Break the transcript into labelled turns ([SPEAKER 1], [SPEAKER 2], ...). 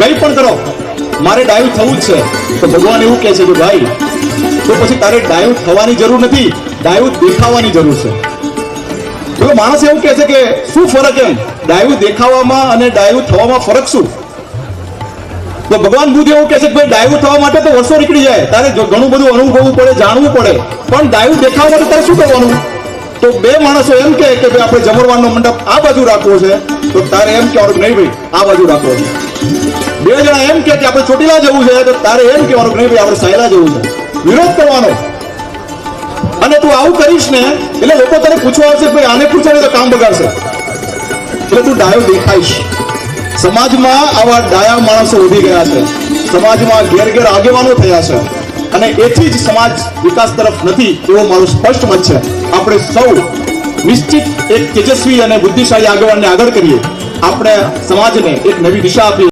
[SPEAKER 1] કંઈ પણ કરો, મારે ડાયું થવું છે. તો ભગવાન એવું કહે છે કે ભાઈ, તો પછી તારે ડાયું થવાની જરૂર નથી, ડાયું દેખાવાની જરૂર છે. તો માણસ એવું કહે છે કે શું ફરક એમ? ડાયું દેખાવામાં અને ડાયું થવામાં ફરક શું? તો ભગવાન બુદ્ધ એવું કહે છે કે ભાઈ, ડાયું થવા માટે તો વર્ષો નીકળી જાય, તારે ઘણું બધું અનુભવવું પડે, જાણવું પડે, પણ ડાયું દેખાવા માટે તારે શું કરવાનું? તો બે માણસો એમ કે ભાઈ, આપણે જમણવારનો મંડપ આ બાજુ રાખવો છે, તો તારે એમ કે નહીં ભાઈ, આ બાજુ રાખવો છે બે એમ કે આપણે ચોટીલા જવું છે, તો તારે એમ કહેવાનું નહીં ભાઈ, આપણે સહેલા જવું છે. વિરોધ કરવાનો. અને તું આવું કરીશ ને, એટલે લોકો તને પૂછવા આવશે ભાઈ, આને પૂછે તો કામ બગાડશે. એટલે તું ડાયો દેખાઈશ. સમાજમાં આવા ડાયા માણસો વધી ગયા છે. સમાજમાં ઘેર ઘેર આગેવાનો થયા છે. અને એથી જ સમાજ વિકાસ તરફ નથી, એવો મારો સ્પષ્ટ મત છે. આપણે સૌ નિશ્ચિત એક તેજસ્વી અને બુદ્ધિશાળી આગેવાનને આગળ કરીએ. આપણે સમાજને એક નવી દિશા આપીએ.